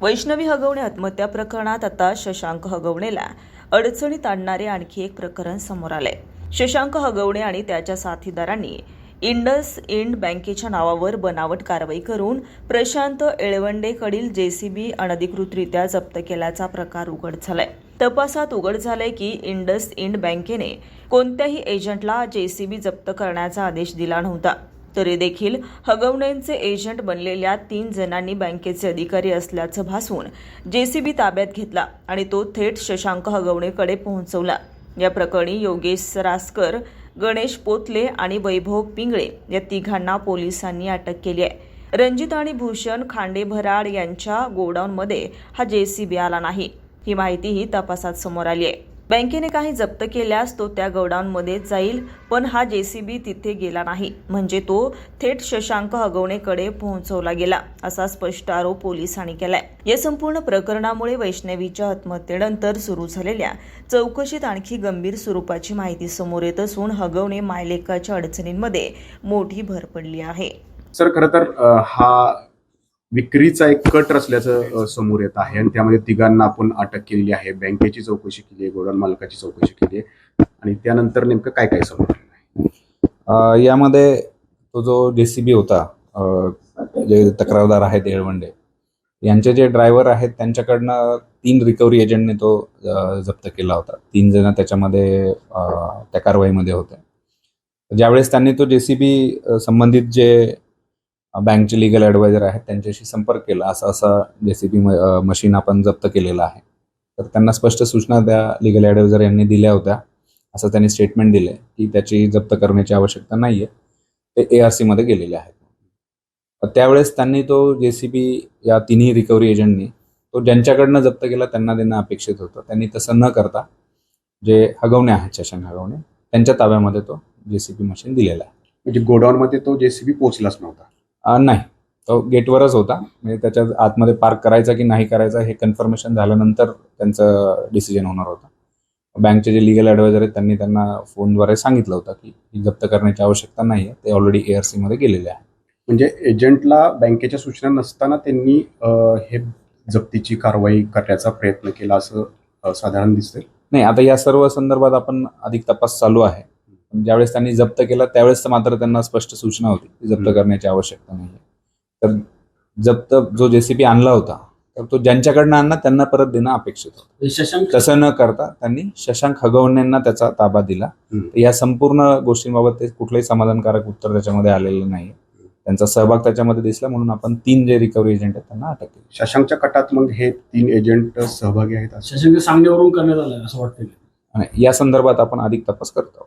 वैष्णवी हगवणे आत्महत्या प्रकरणात आता शशांक हगवणेला अडचणीत आणणारे आणखी एक प्रकरण समोर आलंय. शशांक हगवणे आणि त्याच्या साथीदारांनी इंडस इंड बँकेच्या नावावर बनावट कारवाई करून प्रशांत एळवंडेकडील जेसीबी अनधिकृतरित्या जप्त केल्याचा प्रकार उघड झालाय. तपासात उघड झालंय की इंडस इंड बँकेने कोणत्याही एजंटला जेसीबी जप्त करण्याचा आदेश दिला नव्हता. तरी देखील हगवणेंचे एजंट बनलेल्या तीन जणांनी बँकेचे अधिकारी असल्याचं भासवून जेसीबी ताब्यात घेतला आणि तो थेट शशांक हगवणेकडे पोहोचवला. या प्रकरणी योगेश सरासकर गणेश पोतले आणि वैभव पिंगळे या तिघांना पोलिसांनी अटक केली आहे. रणजित आणि भूषण खांडेभराड यांच्या गोडाऊनमध्ये हा जेसीबी आला नाही. ही माहितीही तपासात समोर आली आहे. बँकेने काही जप्त केल्यास तो त्या गोडाऊनमध्ये जाईल पण हा जेसीबी तिथे गेला नाही. म्हणजे तो थेट शशांक हगवणेकडे पोहोचवला गेला असा स्पष्ट आरोप पोलिसांनी केलाय. या संपूर्ण प्रकरणामुळे वैष्णवीच्या आत्महत्येनंतर सुरू झालेल्या चौकशीत आणखी गंभीर स्वरूपाची माहिती समोर येत असून हगवणे मायलेकाच्या अडचणींमध्ये मोठी भर पडली आहे. सर खरं तर हा विक्रीचा एक कट रचल्याचं समोर येत आहे. आणि त्यामध्ये तिघांना आपण अटक केलेली आहे. बँकेची चौकशी केली आहे गोडाऊन मालकाची चौकशी केली आहे. आणि त्यानंतर नेमकं काय काय समोर आहे? यामध्ये तो जो जेसीबी होता जे तक्रारदार आहेत येळवंडे यांचे जे ड्रायव्हर आहेत त्यांच्याकडनं तीन रिकव्हरी एजंटने तो जप्त केला होता. तीन जण त्याच्यामध्ये त्या कारवाईमध्ये होते. ज्यावेळेस त्यांनी तो जेसीबी संबंधित जे बँकचे लिगल ॲडवायझर आहेत त्यांच्याशी संपर्क केला असं असं जेसीबी मशीन आपण जप्त केलेलं आहे. तर त्यांना स्पष्ट सूचना त्या लिगल ॲडवायझर यांनी दिल्या होत्या असं त्यांनी स्टेटमेंट दिले की त्याची जप्त करण्याची आवश्यकता नाही आहे ते ए आर सीमध्ये गेलेले आहेत. त्यावेळेस त्यांनी तो जे सी बी या तिन्ही रिकव्हरी एजंटनी तो ज्यांच्याकडनं जप्त केला त्यांना देणं अपेक्षित होतं. त्यांनी तसं न करता जे हगवणे आहेत शशांक हगवणे त्यांच्या ताब्यामध्ये तो जे सी बी मशीन दिलेला आहे. म्हणजे गोडाऊनमध्ये तो जेसीबी पोहोचलाच नव्हता. नाही. तो गेटवरच होता. म्हणजे त्याच्या आतमध्ये पार्क करायचा की नाही करायचा हे कन्फर्मेशन झाल्यानंतर त्यांचं डिसिजन होणार होतं. बँकचे जे लिगल ॲडवायझर आहेत त्यांनी त्यांना फोनद्वारे सांगितलं होतं की ही जप्त करण्याची आवश्यकता नाही आहे. ते ऑलरेडी ए आर सीमध्ये गेलेले आहे. म्हणजे एजंटला बँकेच्या सूचना नसताना त्यांनी हे जप्तीची कारवाई करण्याचा प्रयत्न केला असं साधारण दिसतंय? नाही आता या सर्व संदर्भात आपण अधिक तपास चालू आहे. ज्यावेळेस त्यांनी जप्त केला त्यावेळेस तर मात्र त्यांना स्पष्ट सूचना होती की जप्त. करण्याची आवश्यकता नाही तर जप्त जो जेसीबी आणला होता तर तो ज्यांच्याकडनं आणला त्यांना परत देणं अपेक्षित होतं. शशांक तसं न करता त्यांनी शशांक हगवणेंना त्याचा ताबा दिला. या संपूर्ण गोष्टींबाबत ते कुठलंही समाधानकारक उत्तर त्याच्यामध्ये आलेलं नाही त्यांचा सहभाग त्याच्यामध्ये दिसला म्हणून आपण तीन जे रिकव्हरी एजंट आहेत त्यांना अटक केली. शशांकच्या कटात मग हे तीन एजंट सहभागी आहेत? शशांक सांगण्यावरून करण्यात आलं असं वाटतं आणि या संदर्भात आपण अधिक तपास करतो. आहोत.